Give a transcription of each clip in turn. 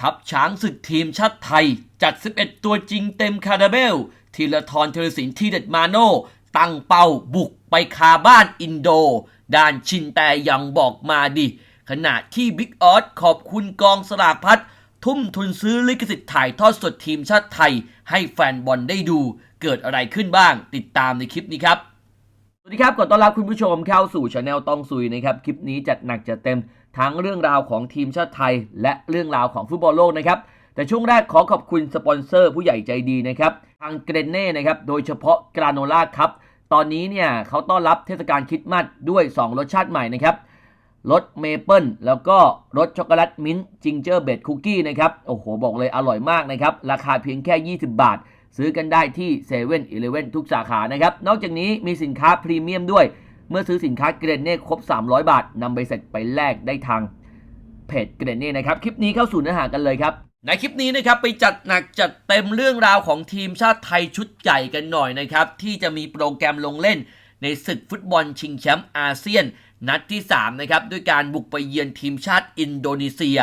ทัพช้างศึกทีมชาติไทย จัด 11 ตัวจริงเต็มคาราเบล ทีละทรเทรศินทีเด็ดมาโน ตั้งเป้าบุกไปคาบ้านอินโด ด้านชินแต่ยังบอกมาดิ ขณะที่บิ๊กออสขอบคุณกองสลากพัดทุ่มทุนซื้อลิขสิทธิ์ถ่ายทอดสดทีมชาติไทย ให้แฟนบอลได้ดู เกิดอะไรขึ้นบ้างติดตามในคลิปนี้ครับ สวัสดีครับขอต้อนรับคุณผู้ชมเข้าสู่ช anel ต้องซุยนะครับ คลิปนี้จัดหนักจัดเต็มทั้งเรื่องราวของทีมชาติไทย และเรื่องราวของฟุตบอลโลกนะครับ แต่ช่วงแรกขอขอบคุณสปอนเซอร์ผู้ใหญ่ใจดีนะครับ ทางเกรเน่นะครับ โดยเฉพาะกราโนล่าครับ ตอนนี้เนี่ยเขาต้อนรับเทศกาลคริสต์มาสด้วย 2 รสชาติใหม่นะครับ รสเมเปิลแล้วก็รสช็อกโกแลตมิ้นท์จิงเจอร์เบดคุกกี้นะครับ โอ้โห บอกเลยอร่อยมากนะครับ ราคาเพียงแค่ 20 บาท ซื้อกันได้ที่7 e เ e ่ e อทุกสาขานะครับ นอกจากนี้มีสินค้าพรีเมียมด้วย เมื่อซื้อสินค้าเกรนเน่ครบ 300 บาทนำไปเสร็จไปแลกได้ทางเพจเกรนเน่นะครับ คลิปนี้เข้าสู่เนื้อหากันเลยครับ ในคลิปนี้นะครับไปจัดหนักจัดเต็มเรื่องราวของทีมชาติไทยชุดใหญ่กันหน่อยนะครับที่จะมีโปรแกรมลงเล่น ในศึกฟุตบอลชิงแชมป์อาเซียน นัดที่3นะครับด้วยการบุกไปเยือนทีมชาติอินโดนีเซีย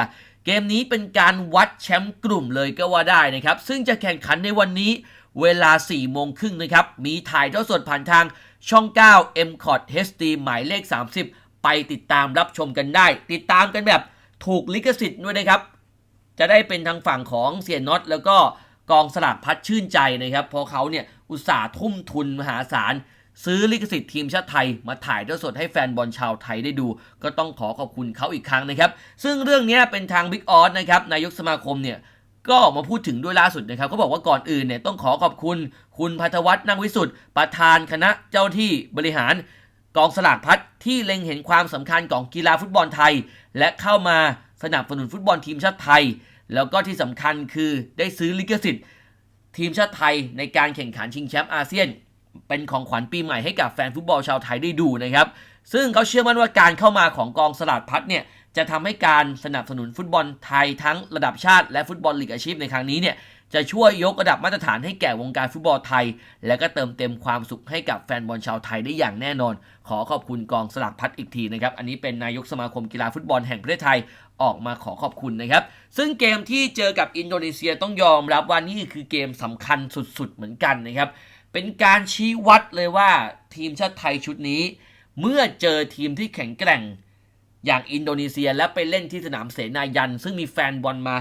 เกมนี้เป็นการวัดแชมป์กลุ่มเลยก็ว่าได้นะครับ ซึ่งจะแข่งขันในวันนี้เวลา 4 โมงครึ่งนะครับ มีถ่ายทอดสดผ่านทางช่อง 9 m c o t HD หมายเลข 30 ไปติดตามรับชมกันได้ ติดตามกันแบบถูกลิขสิทธิ์ด้วยนะครับ จะได้เป็นทางฝั่งของเสียน็อตแล้วก็กองสลากพัดชื่นใจนะครับ เพราะเขาเนี่ยอุตส่าห์ทุ่มทุนมหาศาล ซื้อลิขสิทธิ์ทีมชาติไทย มาถ่ายทอดสดให้แฟนบอลชาวไทยได้ดู ก็ต้องขอขอบคุณเขาอีกครั้งนะครับ ซึ่งเรื่องนี้เป็นทางบิ๊กออสนะครับนายกสมาคมเนี่ยก็ออกมาพูดถึงด้วยล่าสุดนะครับเขาบอกว่าก่อนอื่นเนี่ยต้องขอขอบคุณ คุณพัทวัฒน์นังวิสุทธ์ประธานคณะเจ้าที่บริหาร กองสลากพัดที่เล็งเห็นความสำคัญของกีฬาฟุตบอลไทย และเข้ามาสนับสนุนฟุตบอลทีมชาติไทย แล้วก็ที่สำคัญคือได้ซื้อลิขสิทธิ์ ทีมชาติไทยในการแข่งขันชิงแชมป์อาเซียน เป็นของขวัญปีใหม่ให้กับแฟนฟุตบอลชาวไทยได้ดูนะครับ ซึ่งเขาเชื่อมั่นว่าการเข้ามาของกองสลากพัดเนี่ยจะทำให้การสนับสนุนฟุตบอลไทยทั้งระดับชาติและฟุตบอลลีกอาชีพในครั้งนี้เนี่ยจะช่วยยกระดับมาตรฐานให้แก่วงการฟุตบอลไทย และก็เติมเต็มความสุขให้กับแฟนบอลชาวไทยได้อย่างแน่นอน ขอขอบคุณกองสลากพัดอีกทีนะครับ อันนี้เป็นนายกสมาคมกีฬาฟุตบอลแห่งประเทศไทยออกมาขอขอบคุณนะครับ ซึ่งเกมที่เจอกับอินโดนีเซียต้องยอมรับว่านี่คือเกมสำคัญสุดๆเหมือนกันนะครับ เป็นการชี้วัดเลยว่าทีมชาติไทยชุดนี้ เมื่อเจอทีมที่แข็งแกร่ง อย่างอินโดนีเซียและไปเล่นที่สนามเสนายัน ซึ่งมีแฟนบอลมา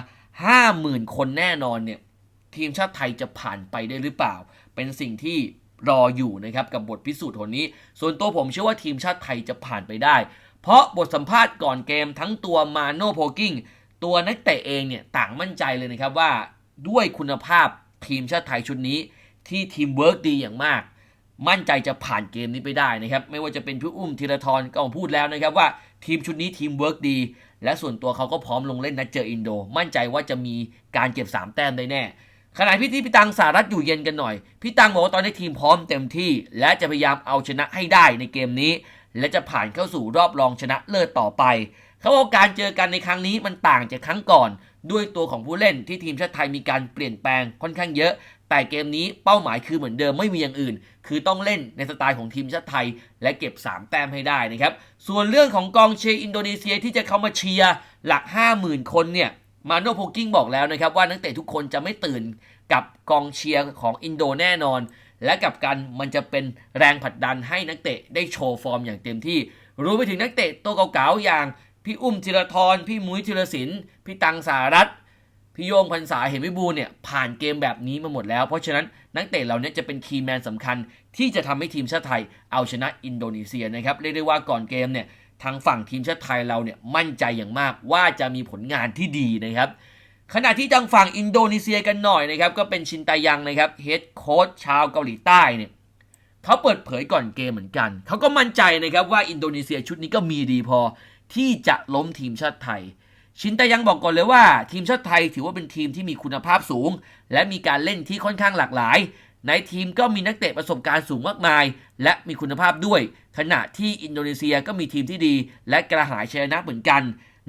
50,000 คนแน่นอนเนี่ยทีมชาติไทยจะผ่านไปได้หรือเปล่า เป็นสิ่งที่รออยู่นะครับกับบทพิสูจน์คนนี้ ส่วนตัวผมเชื่อว่าทีมชาติไทยจะผ่านไปได้ เพราะบทสัมภาษณ์ก่อนเกมทั้งตัวมาโนโพกิ้งตัวนักเตะเองเนี่ยต่างมั่นใจเลยนะครับว่าด้วยคุณภาพทีมชาติไทยชุดนี้ ที่ทีมเวิร์กดีอย่างมาก มั่นใจจะผ่านเกมนี้ไปได้นะครับ ไม่ว่าจะเป็นพี่อุ้มธีรทรก็พูดแล้วนะครับว่าทีมชุดนี้ทีมเวิร์กดี และส่วนตัวเขาก็พร้อมลงเล่นนัดเจออินโด มั่นใจว่าจะมีการเก็บ 3 แต้มได้แน่ขณะพี่ที่พี่ตังสารัฐอยู่เย็นกันหน่อย พี่ตังบอกว่าตอนนี้ทีมพร้อมเต็มที่ และจะพยายามเอาชนะให้ได้ในเกมนี้ และจะผ่านเข้าสู่รอบรองชนะเลิศต่อไป เขาบอกการเจอกันในครั้งนี้มันต่างจากครั้งก่อน ด้วยตัวของผู้เล่นที่ทีมชาติไทยมีการเปลี่ยนแปลงค่อนข้างเยอะ แต่เกมนี้เป้าหมายคือเหมือนเดิมไม่มีอย่างอื่น คือต้องเล่นในสไตล์ของทีมชาติไทย และเก็บ 3 แต้มให้ได้นะครับ ส่วนเรื่องของกองเชียร์อินโดนีเซียที่จะเข้ามาเชียร์หลัก 50,000 คนเนี่ยมาโนโพกิ้งบอกแล้วนะครับว่านักเตะทุกคนจะไม่ตื่นกับกองเชียร์ของอินโดแน่นอน และกับกันมันจะเป็นแรงผลักดันให้นักเตะได้โชว์ฟอร์มอย่างเต็มที่ รู้ไปถึงนักเตะตัวเก่าๆอย่างพี่อุ้มธีรทรพี่มุ้ยธีรศิลป์พี่ตังสารัต พี่โยงพันษาเห็นวิบูลเนี่ยผ่านเกมแบบนี้มาหมดแล้ว เพราะฉะนั้นนักเตะเหล่านี้จะเป็นคีย์แมนสำคัญที่จะทำให้ทีมชาติไทยเอาชนะอินโดนีเซียนะครับเรียกได้ว่าก่อนเกมเนี่ยทางฝั่งทีมชาติไทยเราเนี่ยมั่นใจอย่างมากว่าจะมีผลงานที่ดีนะครับ ขณะที่ทางฝั่งอินโดนีเซียกันหน่อยนะครับก็เป็นชินตายังนะครับเฮดโค้ชชาวเกาหลีใต้เนี่ยเขาเปิดเผยก่อนเกมเหมือนกัน เขาก็มั่นใจนะครับว่าอินโดนีเซียชุดนี้ก็มีดีพอที่จะล้มทีมชาติไทย ชินตายังบอกก่อนเลยว่า ทีมชาติไทยถือว่าเป็นทีมที่มีคุณภาพสูง และมีการเล่นที่ค่อนข้างหลากหลาย ในทีมก็มีนักเตะประสบการณ์สูงมากมาย และมีคุณภาพด้วย ขณะที่อินโดนีเซียก็มีทีมที่ดี และกระหายชนะเหมือนกัน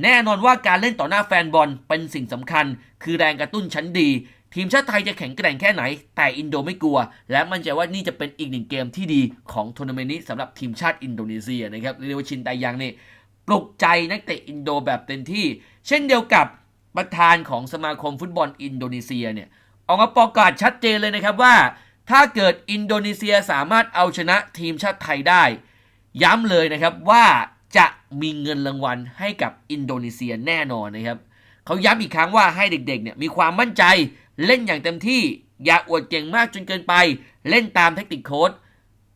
แน่นอนว่าการเล่นต่อหน้าแฟนบอลเป็นสิ่งสำคัญ คือแรงกระตุ้นชั้นดี ทีมชาติไทยจะแข็งแกร่งแค่ไหน แต่อินโดไม่กลัว และมั่นใจว่านี่จะเป็นอีกหนึ่งเกมที่ดีของทัวร์นาเมนต์นี้สำหรับทีมชาติอินโดนีเซียนะครับเรียกว่าชินตายังเนี่ ปลุกใจนักเตะอินโดแบบเต็มที่ เช่นเดียวกับประธานของสมาคมฟุตบอลอินโดนีเซียเนี่ยออกมาประกาศชัดเจนเลยนะครับว่า ถ้าเกิดอินโดนีเซียสามารถเอาชนะทีมชาติไทยได้ ย้ำเลยนะครับว่าจะมีเงินรางวัลให้กับอินโดนีเซียแน่นอนนะครับเขาย้ำอีกครั้งว่าให้เด็กๆเนี่ยมีความมั่นใจเล่นอย่างเต็มที่ อย่าอวดเก่งมากจนเกินไป เล่นตามเทคนิคโค้ด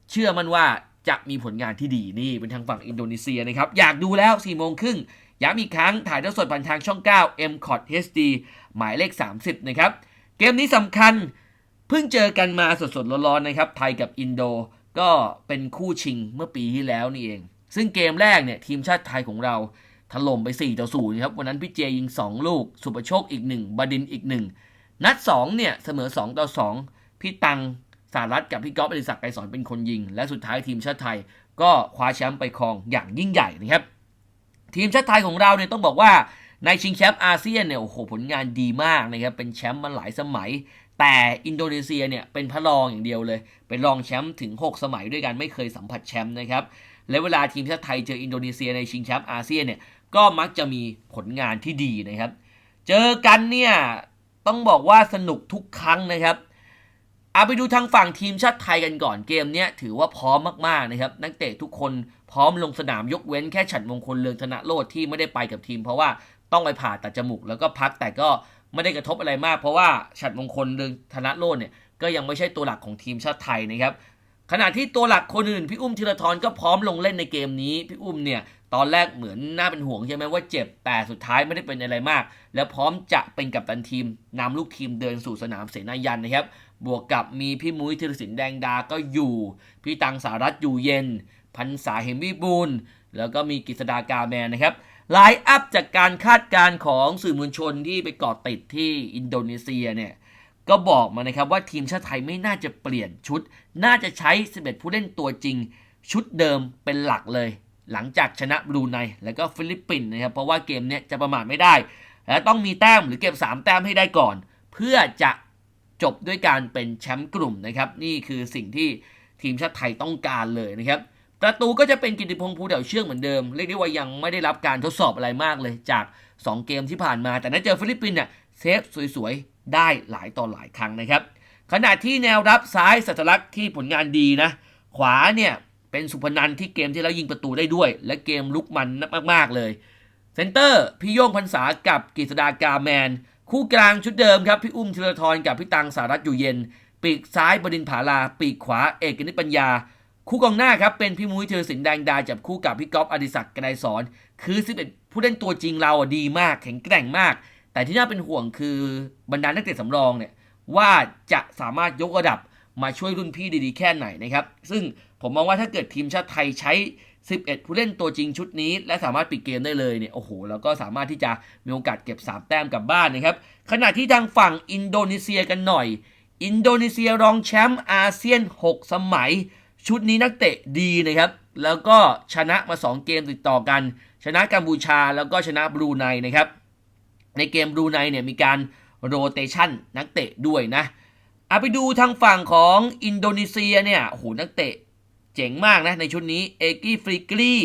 เชื่อมันว่า จะมีผลงานที่ดีนี่เป็นทางฝั่งอินโดนีเซียนะครับ อยากดูแล้ว4โมงครึ่งย้ำอีกครั้งถ่ายทอดสดผ่านทางช่อง 9 m c o t HD หมายเลข 30 นะครับ เกมนี้สำคัญเพิ่งเจอกันมาสดๆร้อนๆนะครับ ไทยกับอินโดก็เป็นคู่ชิงเมื่อปีที่แล้วนี่เอง ซึ่งเกมแรกเนี่ยทีมชาติไทยของเราถล่มไป 4 ต่อ0ครับวันนั้นพี่เจยิง 2 ลูก สุประโชคอีก 1 บดินอีก 1 นัด 2 เนี่ย เสมอ 2 ต่อ 2 พี่ตัง สารัตกับพี่ก๊อฟอดิศักดิ์ไกรสอนเป็นคนยิง และสุดท้ายทีมชาติไทยก็คว้าแชมป์ไปครองอย่างยิ่งใหญ่นะครับ ทีมชาติไทยของเราเนี่ยต้องบอกว่าในชิงแชมป์อาเซียนเนี่ยโอ้โหผลงานดีมากนะครับเป็นแชมป์มาหลายสมัย แต่อินโดนีเซียเนี่ยเป็นพระรองอย่างเดียวเลย เป็นรองแชมป์ถึง 6 สมัยด้วยกันไม่เคยสัมผัสแชมป์นะครับและเวลาทีมชาติไทยเจออินโดนีเซียในชิงแชมป์อาเซียนเนี่ยก็มักจะมีผลงานที่ดีนะครับ เจอกันเนี่ยต้องบอกว่าสนุกทุกครั้งนะครับ เอาไปดูทางฝั่งทีมชาติไทยกันก่อนเกมเนี้ยถือว่าพร้อมมากๆนะครับนักเตะทุกคนพร้อมลงสนามยกเว้นแค่ฉัดมงคลเลืองธนโรธที่ไม่ได้ไปกับทีม เพราะว่าต้องไปผ่าตัดจมูกแล้วก็พักแต่ก็ไม่ได้กระทบอะไรมาก เพราะว่าฉัดมงคลเลืองธนโรธเนี่ยก็ยังไม่ใช่ตัวหลักของทีมชาติไทยนะครับขณะที่ตัวหลักคนอื่นพี่อุ้มธีรทรก็พร้อมลงเล่นในเกมนี้พี่อุ้มเนี่ยตอนแรกเหมือนน่าเป็นห่วงใช่ไหมว่าเจ็บแต่สุดท้ายไม่ได้เป็นอะไรมาก แล้วพร้อมจะเป็นกัปตันทีมนำลูกทีมเดินสู่สนามเสนายันนะครับ บวกกับมีพี่มุ้ยธีรศิลป์แดงดาก็อยู่ พี่ตังสารัตอยู่เย็น พันษาเฮมวิบูลแล้วก็มีกิษดากาแมนนะครับไลน์อัพจากการคาดการณ์ของสื่อมวลชนที่ไปเกาะติดที่อินโดนีเซียเนี่ยก็บอกมานะครับว่าทีมชาติไทยไม่น่าจะเปลี่ยนชุด น่าจะใช้ 11 ผู้เล่นตัวจริง ชุดเดิมเป็นหลักเลย หลังจากชนะบรูไนแล้วก็ฟิลิปปินส์นะครับเพราะว่าเกมเนี้ยจะประมาทไม่ได้ และต้องมีแต้มหรือเก็บ 3 แต้มให้ได้ก่อน เพื่อจะ จบด้วยการเป็นแชมป์กลุ่มนะครับ นี่คือสิ่งที่ทีมชาติไทยต้องการเลยนะครับ ประตูก็จะเป็นกิติพงษ์ภูเดาเชื่องเหมือนเดิม เรียกได้ว่ายังไม่ได้รับการทดสอบอะไรมากเลยจาก 2 เกมที่ผ่านมา แต่ถ้าเจอฟิลิปปินส์เนี่ยเซฟสวยๆ ได้หลายต่อหลายครั้งนะครับ ขณะที่แนวรับซ้ายสัตลักษณ์ที่ผลงานดีนะ ขวาเนี่ยเป็นสุพนันที่เกมที่แล้วยิงประตูได้ด้วย และเกมลุกมันมากๆเลยเซนเตอร์พี่โยงพันษากับกฤษดากาแมน คู่กลางชุดเดิมครับ พี่อุ้มธีรทรกับพี่ตังสารัตอยู่เย็น ปีกซ้ายบดินผาลา ปีกขวาเอกนิตปัญญา คู่กองหน้าครับเป็นพี่มุ้ยเธอสินแดงดาจับคู่กับพี่ก๊อฟอดิศักดิ์กนายสอนคือ11ผู้เล่นตัวจริงเราอะดีมากแข็งแกร่งมาก แต่ที่น่าเป็นห่วงคือบรรดานักเตะสำรองเนี่ยว่าจะสามารถยกระดับ มาช่วยรุ่นพี่ดีๆแค่ไหนนะครับ ซึ่งผมมองว่าถ้าเกิดทีมชาติไทยใช้ 11 ผู้เล่นตัวจริงชุดนี้ และสามารถปิดเกมได้เลยเนี่ยโอ้โหแล้วก็สามารถที่จะมีโอกาสเก็บ 3 แต้มกลับบ้านนะครับ ขณะที่ทางฝั่งอินโดนีเซียกันหน่อย อินโดนีเซียรองแชมป์อาเซียน 6 สมัย ชุดนี้นักเตะดีนะครับ แล้วก็ชนะมา 2 เกมติดต่อกัน ชนะกัมพูชาแล้วก็ชนะบรูไนนะครับในเกมบรูไนเนี่ยมีการโรเตชันนักเตะด้วยนะเอาไปดูทางฝั่งของอินโดนีเซียเนี่ยโหนักเตะเจ๋งมากนะในชุดนี้ เอกี้ฟริกลี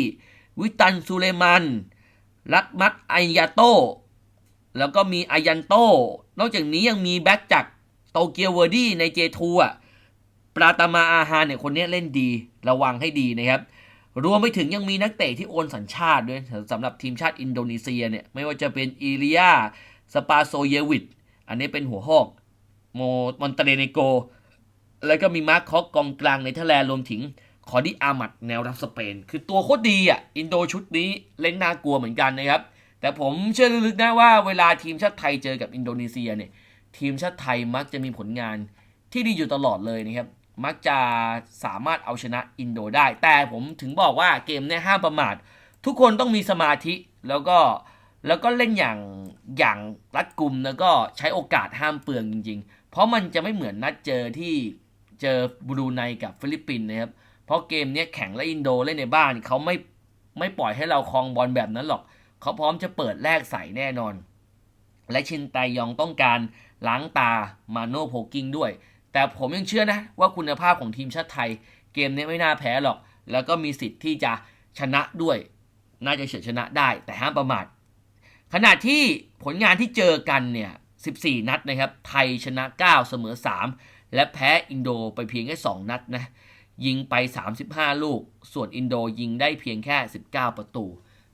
วิตันซูเลมัน รัตมัตไอยาโต แล้วก็มีอายันโต นอกจากนี้ยังมีแบ็กจากโตเกียวเวอร์ดี้ในเจทูอะปราตามาอาฮานเนี่ยคนนี้เล่นดีระวังให้ดีนะครับ รวมไปถึงยังมีนักเตะที่โอนสัญชาติด้วยสำหรับทีมชาติอินโดนีเซียเนี่ยไม่ว่าจะเป็นอีเลียสปาโซเยวิดอันนี้เป็นหัวหอก โมมอนเตเนโก แล้วก็มีมาร์คคอกกองกลางในเทแลนรวมถึงคอดิอามัดแนวรับสเปน คือตัวโคตรดีอะ อินโดชุดนี้เล่นน่ากลัวเหมือนกันนะครับ แต่ผมเชื่อลึกๆนะว่าเวลาทีมชาติไทยเจอกับอินโดนีเซียเนี่ย ทีมชาติไทยมักจะมีผลงานที่ดีอยู่ตลอดเลยนะครับ มักจะสามารถเอาชนะอินโดได้ แต่ผมถึงบอกว่าเกมเนี่ยห้ามประมาท ทุกคนต้องมีสมาธิแล้วก็แล้วก็เล่นอย่างอย่างรัดกุมแล้วก็ใช้โอกาสห้ามเปลืองจริง ๆ เพราะมันจะไม่เหมือนนัดเจอที่เจอบรูไนกับฟิลิปปินส์นะครับ เพราะเกมนี้แข่งและอินโดเล่นในบ้านเขาไม่ไม่ปล่อยให้เราคลองบอลแบบนั้นหรอก เขาพร้อมจะเปิดแลกใส่แน่นอน และชินไตยองต้องการล้างตามาโนโพกิ้งด้วย แต่ผมยังเชื่อนะว่าคุณภาพของทีมชาติไทย เกมนี้ไม่น่าแพ้หรอก แล้วก็มีสิทธิ์ที่จะชนะด้วย น่าจะเฉือนชนะได้แต่ห้ามประมาทขณะที่ผลงานที่เจอกันเนี่ย 14 นัดนะครับ ไทยชนะ 9 เสมอ 3 และแพ้อินโดไปเพียงแค่ 2 นัดนะ ยิงไป 35 ลูก ส่วนอินโดยิงได้เพียงแค่ 19 ประตู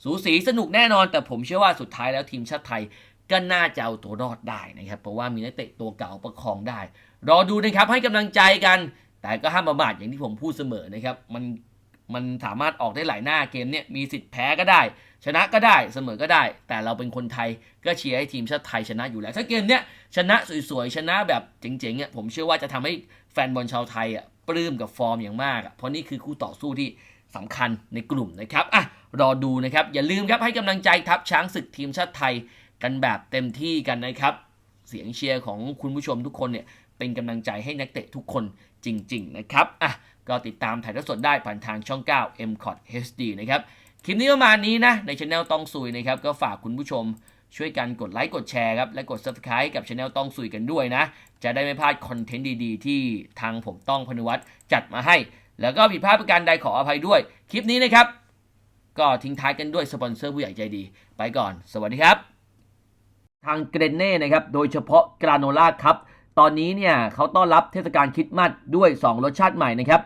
สูสีสนุกแน่นอน แต่ผมเชื่อว่าสุดท้ายแล้วทีมชาติไทยก็น่าจะเอาตัวรอดได้นะครับ เพราะว่ามีนักเตะตัวเก่าประคองได้ รอดูนะครับให้กำลังใจกัน แต่ก็ห้ามประมาทอย่างที่ผมพูดเสมอนะครับ มันมันสามารถออกได้หลายหน้าเกมเนี่ยมีสิทธิ์แพ้ก็ได้ ชนะก็ได้เสมอก็ได้ แต่เราเป็นคนไทยก็เชียร์ให้ทีมชาติไทยชนะอยู่แล้ว ถ้าเกมเนี้ยชนะสวยๆชนะแบบเจ๋งๆอะผมเชื่อว่าจะทำให้แฟนบอลชาวไทยอะปลื้มกับฟอร์มอย่างมากอะเพราะนี่คือคู่ต่อสู้ที่สำคัญในกลุ่มนะครับอะรอดูนะครับ อย่าลืมครับให้กำลังใจทัพช้างศึกทีมชาติไทยกันแบบเต็มที่กันนะครับ เสียงเชียร์ของคุณผู้ชมทุกคนเนี่ยเป็นกำลังใจให้นักเตะทุกคนจริง ๆ นะครับอะก็ติดตามถ่ายทอดสดได้ผ่านทางช่อง 9 m c o t HD นะครับ คลิปนี้ประมาณนี้นะในช anel ต้องซุยนะครับก็ฝากคุณผู้ชมช่วยกันกดไลค์กดแชร์ครับและกด subscribe กับช anel ต้องซุยกันด้วยนะ จะได้ไม่พลาดคอนเทนต์ดีๆ ที่ทางผมต้องพนุวัตรจัดมาให้ แล้วก็ผิดพลาดประการใดขออภัยด้วย คลิปนี้นะครับ ก็ทิ้งท้ายกันด้วยสปอนเซอร์ผู้ใหญ่ใจดี ไปก่อน สวัสดีครับ ทางเกรนเน่นะครับโดยเฉพาะกราโนล่าครับตอนนี้เนี่ยเขาต้อนรับเทศกาลคริสต์มาสด้วย 2 รสชาติใหม่นะครับ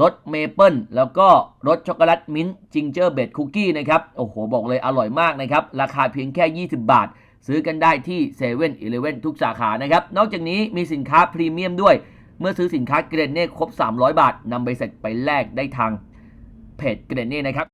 รสเมเปิลแล้วก็รสช็อกโกแลตมิ้นต์จิงเจอร์เบดคุกกี้นะครับ โอ้โห บอกเลยอร่อยมากนะครับ ราคาเพียงแค่ 20 บาท ซื้อกันได้ที่7 e เ e ่ e อทุกสาขานะครับ นอกจากนี้มีสินค้าพรีเมียมด้วย เมื่อซื้อสินค้าเกรนเน่ครบ 300 บาทนำใบเสร็จไปแลกได้ทางเพจเกรนเน่นะครับ